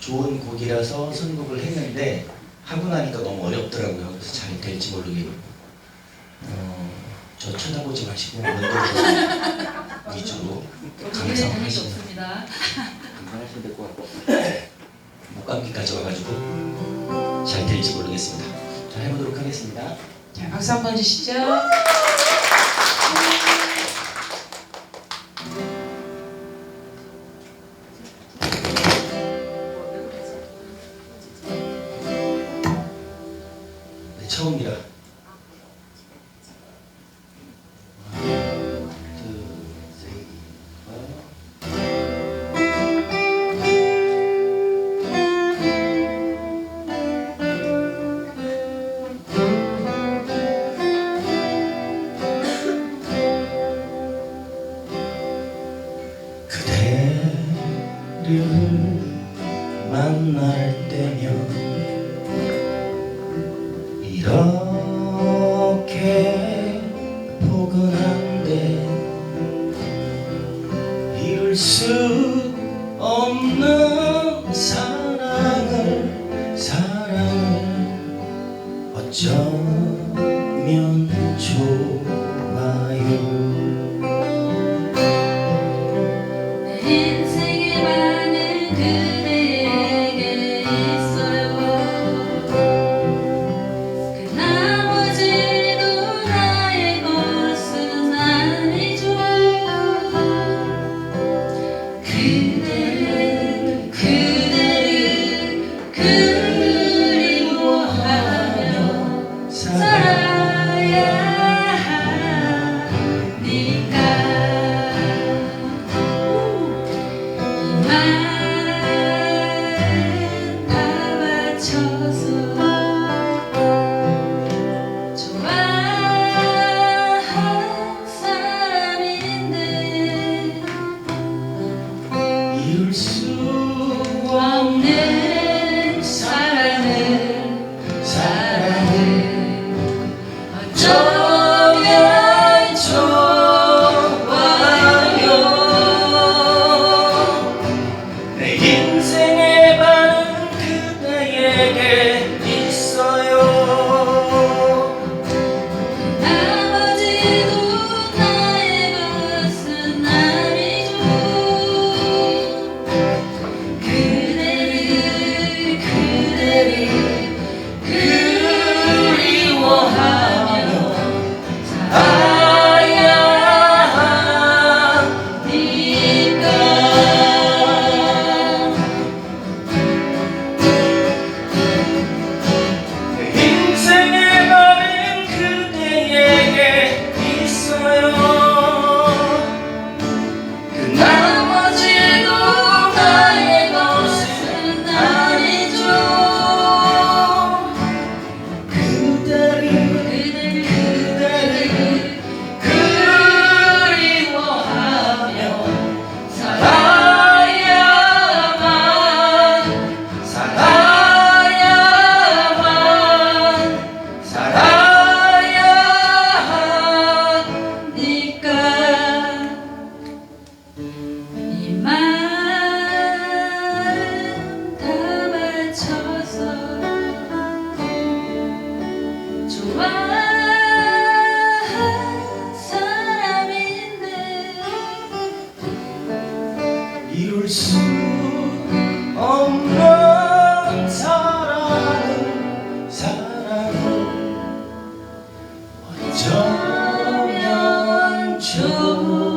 좋은 곡이라서 선곡을 했는데 하고 나니까 너무 어렵더라고요. 그래서 잘 될지 모르겠고 어, 저 쳐다보지 마시고 먼저 위주로 감상하시면. 감상하시면 될 것 같고 목감기까지 와가지고 잘 될지 모르겠습니다. 자 해보도록 하겠습니다. 자, 박수 한 번 주시죠. 처음이라. 그대를 만날 때면 이 좋아한 사람인데 이룰 수 없는 사랑을 사랑을 어쩌면 좋아요